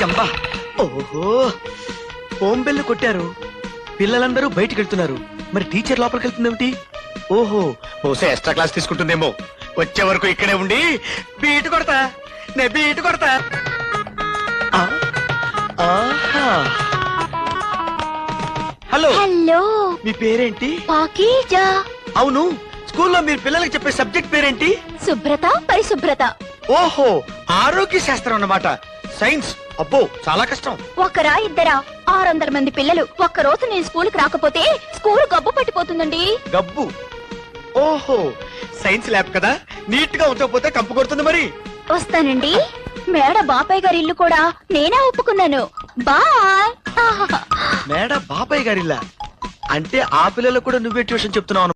జంబా ఓహో home bell కొట్టారు. పిల్లలందరూ బయటికి వెళ్తున్నారు. మరి టీచర్ లోపలికి వెళ్తుందేమిటి? ఓహో బహుశా ఎక్స్ట్రా క్లాస్ తీసుకుంటుందేమో. వచ్చే వరకు ఇక్కడే ఉండి బీటు కొడతా. నే బీటు కొడతా. ఆ, ఆహా. Hello hello. మీ పేరేంటి? పాకీజా. అవును స్కూల్లో మీరు పిల్లలకి చెప్పే సబ్జెక్ట్ పేరేంటి? శుభ్రత పరిశుభ్రత. ఓహో ఆరోగ్య శాస్త్రం అన్నమాట. సైన్స్ అబ్బో చాలా కష్టం. ఒకరా ఇద్దరా ఆరు వందల మంది పిల్లలు. ఒక్క రోజు నేను స్కూల్కి రాకపోతే స్కూల్ గబ్బు పట్టిపోతుందండి. గబ్బు? ఓహో సైన్స్ ల్యాబ్ కదా? నీట్గా ఉంచకపోతే కంపు కొడుతుంది మరి. వస్తానండి. మేడ బాబాయ్ గారి ఇల్లు కూడా నేనే ఒప్పుకున్నాను. బాయ్. మేడ బాబాయ్ గారిల్లా అంటే ఆ పిల్లలకు కూడా నువ్వే ట్యూషన్ చెప్తున్నావు